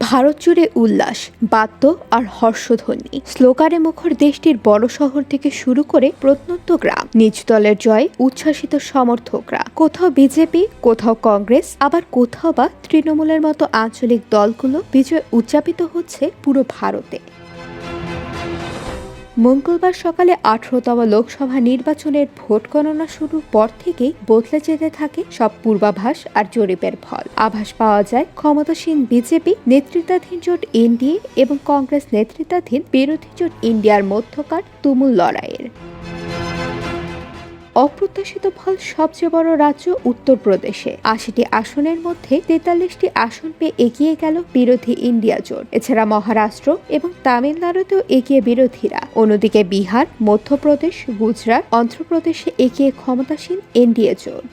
ভারত জুড়ে উল্লাস, বাদ্য আর হর্ষধ্বনি। স্লোগানে মুখর দেশটির বড় শহর থেকে শুরু করে প্রত্যন্ত গ্রাম নিজ দলের জয় উচ্ছ্বাসিত সমর্থকরা। কোথাও বিজেপি, কোথাও কংগ্রেস, আবার কোথাও বা তৃণমূলের মতো আঞ্চলিক দলগুলো বিজয় উদযাপিত হচ্ছে পুরো ভারতে। মঙ্গলবার সকালে আঠারোতম লোকসভা নির্বাচনের ভোট গণনা শুরুর পর থেকেই বদলে যেতে থাকে সব পূর্বাভাস আর জরিপের ফল। আভাস পাওয়া যায় ক্ষমতাসীন বিজেপি নেতৃত্বাধীন জোট এনডিএ এবং কংগ্রেস নেতৃত্বাধীন বিরোধী জোট ইন্ডিয়ার মধ্যকার তুমুল লড়াইয়ের। অপ্রত্যাশিত ফল সবচেয়ে বড় রাজ্য উত্তরপ্রদেশে। আশিটি আসনের মধ্যে তেতাল্লিশটি আসন পেয়ে এগিয়ে গেল বিরোধী ইন্ডিয়া জোট। এছাড়া মহারাষ্ট্র এবং তামিলনাড়ুতেও এগিয়ে বিরোধীরা। অন্যদিকে বিহার, মধ্যপ্রদেশ, গুজরাট, অন্ধ্রপ্রদেশে এগিয়ে ক্ষমতাসীন এনডিএ জোট।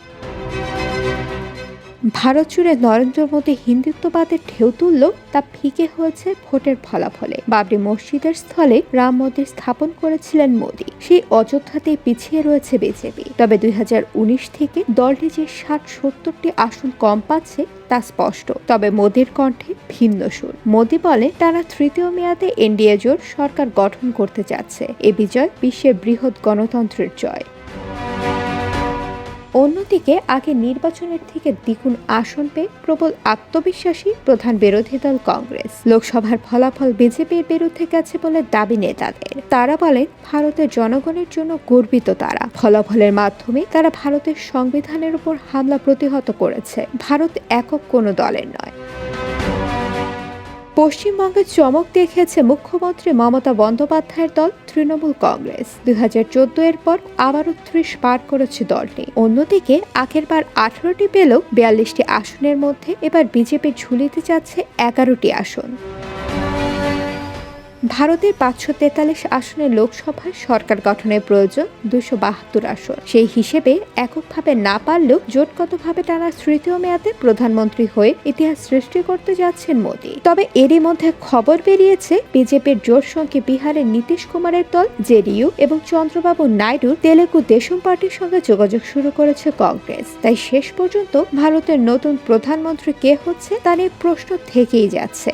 ভারত জুড়ে নরেন্দ্র মোদী হিন্দুত্ববাদের ঢেউ তুলল, তা ফিকে হয়েছে ভোটের ফলাফলে। বাবরি মসজিদের স্থলে রাম মন্দির স্থাপন করেছিলেন মোদী। সেই অযোধ্যাতেই পিছিয়ে রয়েছে বিজেপি। তবে দুই হাজার উনিশ থেকে দলটি যে ষাট সত্তরটি আসন কম পাচ্ছে, তা স্পষ্ট। তবে মোদীর কণ্ঠে ভিন্ন সুর। মোদী বলে তারা তৃতীয় মেয়াদে এনডিএ জোট সরকার গঠন করতে যাচ্ছে। এ বিজয় বিশ্বের বৃহৎ গণতন্ত্রের জয়। অন্যদিকে, আগে নির্বাচনের থেকে দ্বিগুণ আসন পেয়ে প্রবল আত্মবিশ্বাসী প্রধান বিরোধী দল কংগ্রেস। লোকসভার ফলাফল বিজেপির বিরুদ্ধে গেছে বলে দাবি নেতাদের। তারা বলেন, ভারতের জনগণের জন্য গর্বিত তারা। ফলাফলের মাধ্যমে তারা ভারতের সংবিধানের উপর হামলা প্রতিহত করেছে। ভারত একক কোনো দলের নয়। পশ্চিমবঙ্গে চমক দেখেছে মুখ্যমন্ত্রী মমতা বন্দ্যোপাধ্যায়ের দল, তৃণমূল কংগ্রেস। দুই হাজার চোদ্দ এর পর আবারও ত্রিশ পার করেছে দলটি। অন্যদিকে, আগের বার আঠারোটি পেলেও বিয়াল্লিশটি আসনের মধ্যে এবার বিজেপি ঝুলিতে যাচ্ছে এগারোটি আসন। ভারতের পাঁচশো তেতাল্লিশ আসনের লোকসভায় সরকার গঠনের প্রয়োজন দুশো বাহাত্তর আসন। সেই হিসেবে এককভাবে না পারলেও জোটগতভাবে টানা তৃতীয় মেয়াদে প্রধানমন্ত্রী হয়ে ইতিহাস সৃষ্টি করতে যাচ্ছেন মোদী। তবে এরই মধ্যে খবর বেরিয়েছে, বিজেপির জোট সঙ্গে বিহারের নীতিশ কুমারের দল, জেডিইউ এবং চন্দ্রবাবু নাইডুর তেলেগু দেশম পার্টির সঙ্গে যোগাযোগ শুরু করেছে কংগ্রেস। তাই শেষ পর্যন্ত ভারতের নতুন প্রধানমন্ত্রী কে হচ্ছে তা নিয়ে প্রশ্ন থেকেই যাচ্ছে।